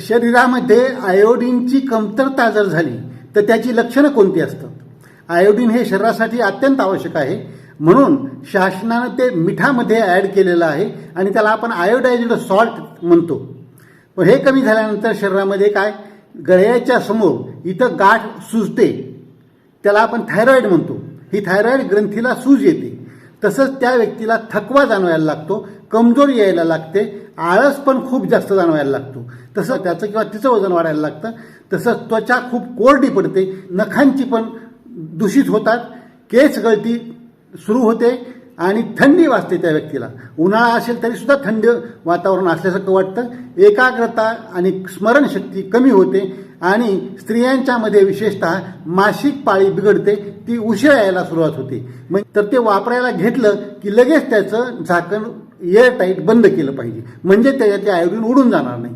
शरीरामध्ये आयोडीनची कमतरता जर झाली तर त्याची लक्षणं कोणती असतात? आयोडीन हे शरीरासाठी अत्यंत आवश्यक आहे. म्हणून शासनानं ते मिठामध्ये ॲड केलेलं आहे आणि त्याला आपण आयोडायज्ड सॉल्ट म्हणतो. पण हे कमी झाल्यानंतर शरीरामध्ये काय? गळ्याच्या समोर इथं गाठ सुजते. त्याला आपण थायरॉईड म्हणतो. ही थायरॉईड ग्रंथीला सूज येते. तसंच त्या व्यक्तीला थकवा जाणवायला लागतो कमजोरी यायला लागते आळस पण खूप जास्त जाणवायला लागतो. तसं त्याचं किंवा तिचं वजन वाढायला लागतं. तसंच त्वचा खूप कोरडी पडते. नखांची पण दूषित होतात. केस गळती सुरू होते. आणि थंडी वाजते त्या व्यक्तीला. उन्हाळा असेल तरीसुद्धा थंड वातावरण असल्यासारखं वाटतं. एकाग्रता आणि स्मरणशक्ती कमी होते आणि स्त्रियांच्यामध्ये विशेषतः मासिक पाळी बिघडते ती उशिरा यायला सुरुवात होते. मग तर ते वापरायला घेतलं की लगेच त्याचं झाकण एअर टाईट बंद केलं पाहिजे. म्हणजे त्याच्यात ते आयोडीन उडून जाणार नाही.